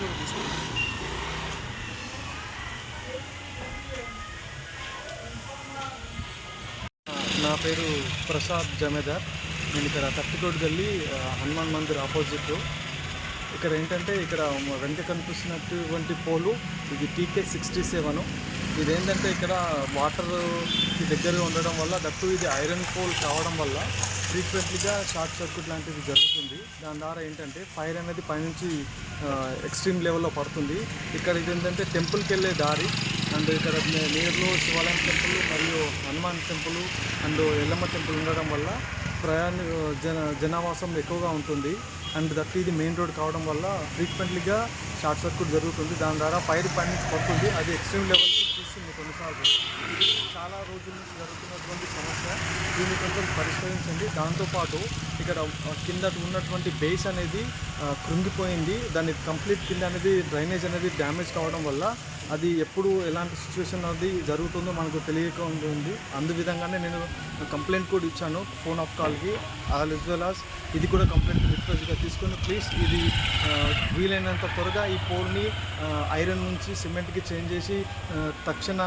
కూడా తీసుకుంటాం నా పేరు ప్రసాద్ జమేదార్. నేను ఇక్కడ తట్టికోట్ గల్లి హనుమాన్ మందిర్ ఆపోజిట్. ఇక్కడ ఏంటంటే ఇక్కడ వెంట వెనక కనిపిస్తున్నటువంటి పోలు ఇది టీకే సిక్స్టీ సెవెన్. ఇది ఏంటంటే ఇక్కడ వాటర్ దగ్గరగా ఉండడం వల్ల దట్టు ఇది ఐరన్ పోల్ కావడం వల్ల ఫ్రీక్వెంట్లీగా షార్ట్ సర్క్యూట్ లాంటిది జరుగుతుంది. దాని ద్వారా ఏంటంటే ఫైర్ అనేది పైనుంచి ఎక్స్ట్రీమ్ లెవెల్లో పడుతుంది. ఇక్కడ ఇది ఏంటంటే టెంపుల్కి వెళ్ళే దారి అండ్ ఇక్కడ నే- శివాలయం టెంపుల్ మరియు Hanuman temple and Yellamma temple ఉండడం వల్ల ప్రయాణ జన జనావాసం ఎక్కువగా ఉంటుంది. అండ్ దట్ ఇది మెయిన్ రోడ్ కావడం వల్ల ఫ్రీక్వెంట్లీగా షార్ట్ సర్క్యూట్ జరుగుతుంది. దాని ద్వారా ఫైర్ పని పడుతుంది. అది ఎక్స్ట్రీమ్ లెవెల్కి చూస్తుంది కొన్నిసార్లు ఇది చాలా రోజుల నుంచి జరుగుతున్నటువంటి సమస్య. దీన్ని కొంచెం పరిష్కరించండి. దాంతోపాటు ఇక్కడ కింద ఉన్నటువంటి బేస్ అనేది కృంగిపోయింది. దాని కంప్లీట్ కింద అనేది డ్రైనేజ్ అనేది డ్యామేజ్ కావడం వల్ల అది ఎప్పుడు ఎలాంటి సిచ్యువేషన్ అది జరుగుతుందో మనకు తెలియక ఉంటుంది అందు విధంగానే నేను కంప్లైంట్ కూడా ఇచ్చాను. ఫోన్ ఆఫ్ కాల్కి ఆల్ ఇస్ వెల్ as ఇది కూడా కంప్లైంట్ రిక్వెస్ట్గా తీసుకొని ప్లీజ్ ఇది వీలైనంత త్వరగా ఈ పోల్ని ఐరన్ నుంచి సిమెంట్కి చేంజ్ చేసి తక్షణ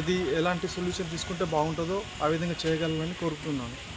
ఇది ఎలాంటి సొల్యూషన్ తీసుకుంటే బాగుంటుందో ఆ విధంగా చేయగలనని కోరుతున్నాను